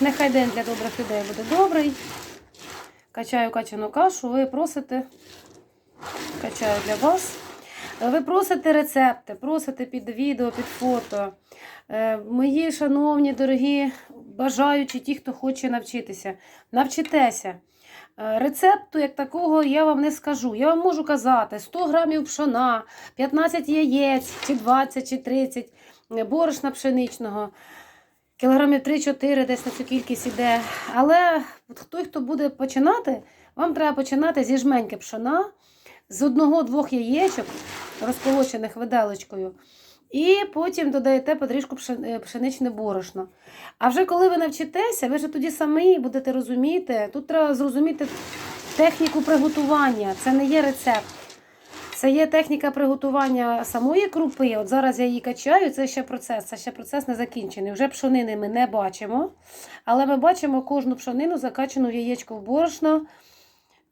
Нехай день для добрих людей буде добрий. Качаю качану кашу, ви просите, качаю для вас. Ви просите рецепти, просите під відео, під фото. Е, Мої шановні, дорогі, бажаючі ті, хто хоче навчитися. Навчитеся. Е, Рецепту як такого я вам не скажу. Я вам можу казати 100 грамів пшона, 15 яєць, чи 20, чи 30 е, борошна пшеничного, кілограмів 3-4 десь на цю кількість іде. Але той, хто буде починати, вам треба починати зі жменьки пшона, з одного-двох яєчок, розполочених виделочкою. І потім додаєте подріжку е, пшеничне борошно. А вже коли ви навчитеся, ви вже тоді самі будете розуміти. Тут треба зрозуміти техніку приготування. Це не є рецепт. Це є техніка приготування самої крупи. От зараз я її качаю, це ще процес, це ще процес не закінчений. Вже пшонини ми не бачимо, але ми бачимо кожну пшонину закачану в яєчко в борошно.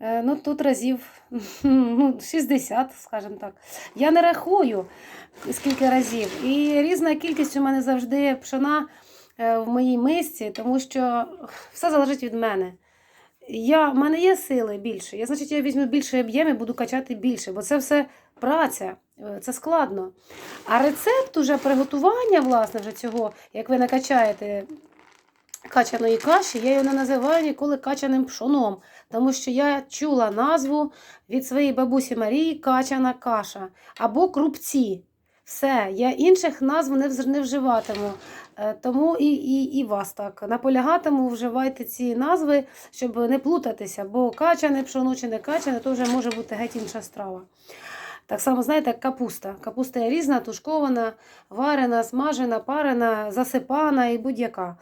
Е, Ну, тут разів ну, 60, скажімо так. Я не рахую, скільки разів. І різна кількість у мене завжди пшона е, в моїй мисці, тому що все залежить від мене. Я, в мене є сили більше. Я, значить, я візьму більше об'єм і буду качати більше, бо це все праця, е, це складно. А рецепт уже приготування, власне, вже цього, як ви накачаєте качаної каші, я його не називаю ніколи качаним пшоном, тому що я чула назву від своєї бабусі Марії качана каша або крупці. Все, я інших назв не, вживатиму. Е, Тому і, і, і вас так наполягатиму, вживайте ці назви, щоб не плутатися, бо качане пшоно чи не качане, то вже може бути геть інша страва. Так само, знаєте, як капуста. Капуста є різна, тушкована, варена, смажена, парена, засипана і будь-яка.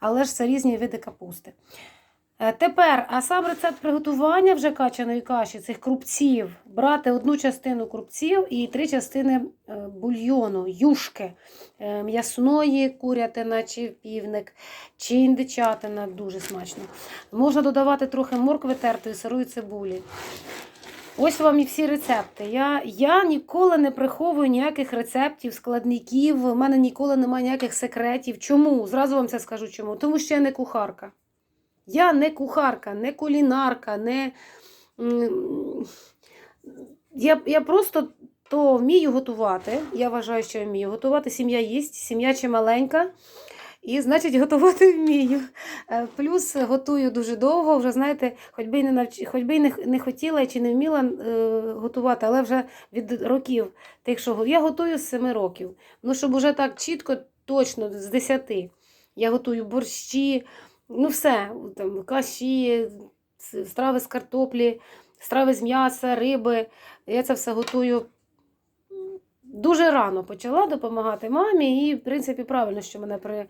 Але ж це різні види капусти. Е, Тепер, а сам рецепт приготування вже качаної каші, цих крупців, брати одну частину крупців і три частини е, бульйону, юшки е, м'ясної, курятина чи півник, чи індичатина, дуже смачно. Можна додавати трохи моркви тертої, сирої цибулі. Ось вам і всі рецепти. Я, я ніколи не приховую ніяких рецептів, складників, у мене ніколи немає ніяких секретів. Чому? Зразу вам це скажу чому. Тому що я не кухарка. Я не кухарка, не кулінарка, не. Я, я просто то вмію готувати. Я вважаю, що я вмію готувати. Сім'я їсть, сім'я чи маленька. І, значить, готувати вмію. Е, Плюс готую дуже довго, вже знаєте, хоч би й не навч... хоч би й не, не хотіла чи не вміла е, готувати, але вже від років тих, що я готую з 7 років. Ну, щоб уже так чітко, точно, з 10. Я готую борщі, ну все, там, каші, страви з картоплі, страви з м'яса, риби. Я це все готую. Дуже рано почала допомагати мамі, і, в принципі, правильно, що мене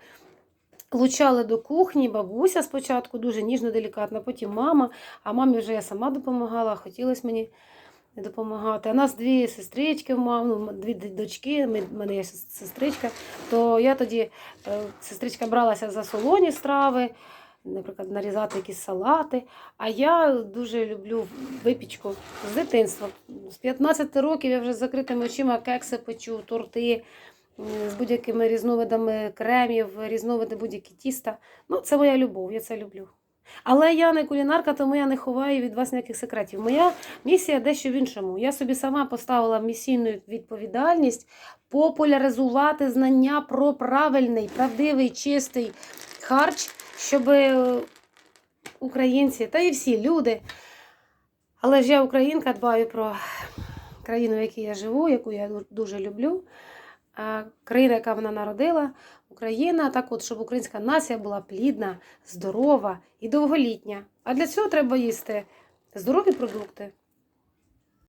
прилучали до кухні. Бабуся спочатку дуже ніжно, делікатно, потім мама. А мамі вже я сама допомагала, хотілося мені допомагати. А нас дві сестрички, в мам, ну, дві дочки, в мене є сестричка. То я тоді, е, сестричка бралася за солоні страви, наприклад, нарізати якісь салати. А я дуже люблю випічку з дитинства. З 15 років я вже з закритими очима кекси печу, торти з будь-якими різновидами кремів, різновиди будь-які тіста. Ну, це моя любов, я це люблю. Але я не кулінарка, тому я не ховаю від вас ніяких секретів. Моя місія дещо в іншому. Я собі сама поставила місійну відповідальність популяризувати знання про правильний, правдивий, чистий харч, щоб е, українці та і всі люди. Але ж я українка дбаю про країну, в якій я живу, яку я дуже люблю. Країна, яка вона народила, Україна, так от, щоб українська нація була плідна, здорова і довголітня. А для цього треба їсти здорові продукти,